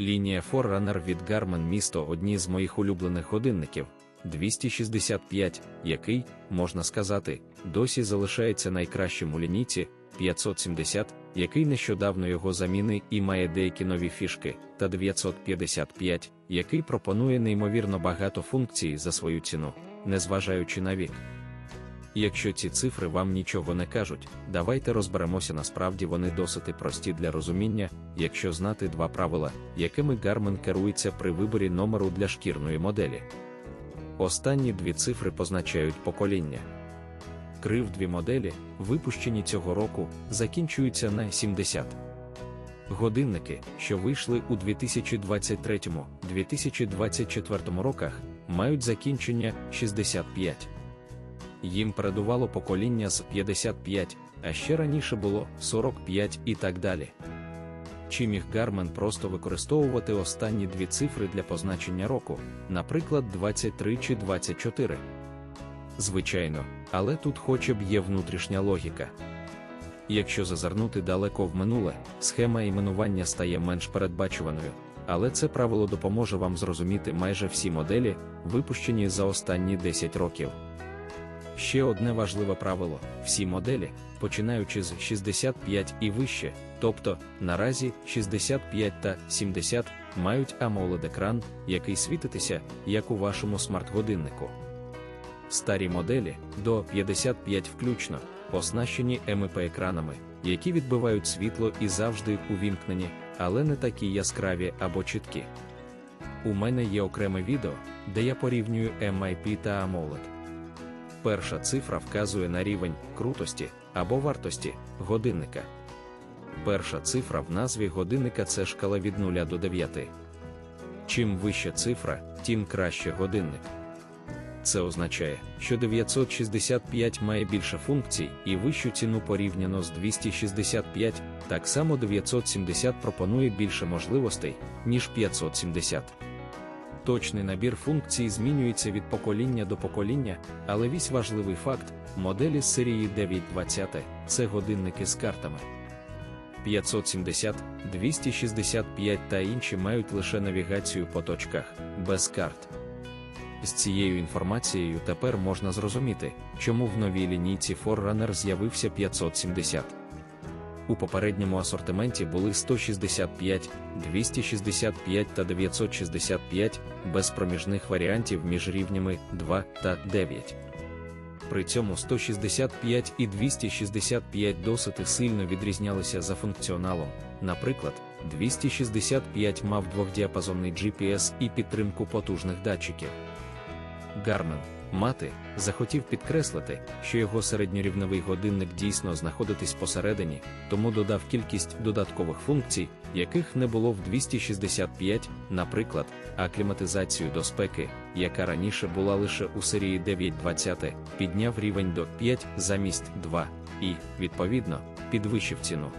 Лінія Forerunner від Garmin місто одні з моїх улюблених годинників 265, який, можна сказати, досі залишається найкращим у лінійці 570, який нещодавно його заміни і має деякі нові фішки, та 955, який пропонує неймовірно багато функцій за свою ціну, незважаючи на вік. Якщо ці цифри вам нічого не кажуть, давайте розберемося насправді вони досить прості для розуміння, якщо знати два правила, якими Garmin керується при виборі номеру для шкірної моделі. Останні дві цифри позначають покоління. Крив дві моделі, випущені цього року, закінчуються на 70. Годинники, що вийшли у 2023-2024 роках, мають закінчення 65. Їм передувало покоління з 55, а ще раніше було 45 і так далі. Чи міг Гармен просто використовувати останні дві цифри для позначення року, наприклад, 23 чи 24? Звичайно, але тут хоча б є внутрішня логіка. Якщо зазирнути далеко в минуле, схема іменування стає менш передбачуваною, але це правило допоможе вам зрозуміти майже всі моделі, випущені за останні 10 років. Ще одне важливе правило: всі моделі, починаючи з 65 і вище, тобто наразі 65 та 70, мають amoled екран який світитися, як у вашому смарт-годиннику. Старі моделі до 55 включно, оснащені МП екранами, які відбивають світло і завжди увімкнені, але не такі яскраві або чіткі. У мене є окреме відео, де я порівнюю MIP та AMOLED. Перша цифра вказує на рівень крутості або вартості годинника. Перша цифра в назві годинника це шкала від 0 до 9. Чим вища цифра, тим краще годинник. Це означає, що 965 має більше функцій і вищу ціну порівняно з 265, так само 970 пропонує більше можливостей, ніж 570. Точний набір функцій змінюється від покоління до покоління, але весь важливий факт моделі з серії 920 це годинники з картами. 570, 265 та інші мають лише навігацію по точках, без карт. З цією інформацією тепер можна зрозуміти, чому в новій лінійці Forerunner з'явився 570. У попередньому асортименті були 165, 265 та 965 без проміжних варіантів між рівнями 2 та 9. При цьому 165 і 265 досить сильно відрізнялися за функціоналом. Наприклад, 265 мав двохдіапазонний GPS і підтримку потужних датчиків. Гармен, мати, захотів підкреслити, що його середньорівневий годинник дійсно знаходитись посередині, тому додав кількість додаткових функцій, яких не було в 265, наприклад, акліматизацію до спеки, яка раніше була лише у серії 920, підняв рівень до 5 замість 2 і, відповідно, підвищив ціну.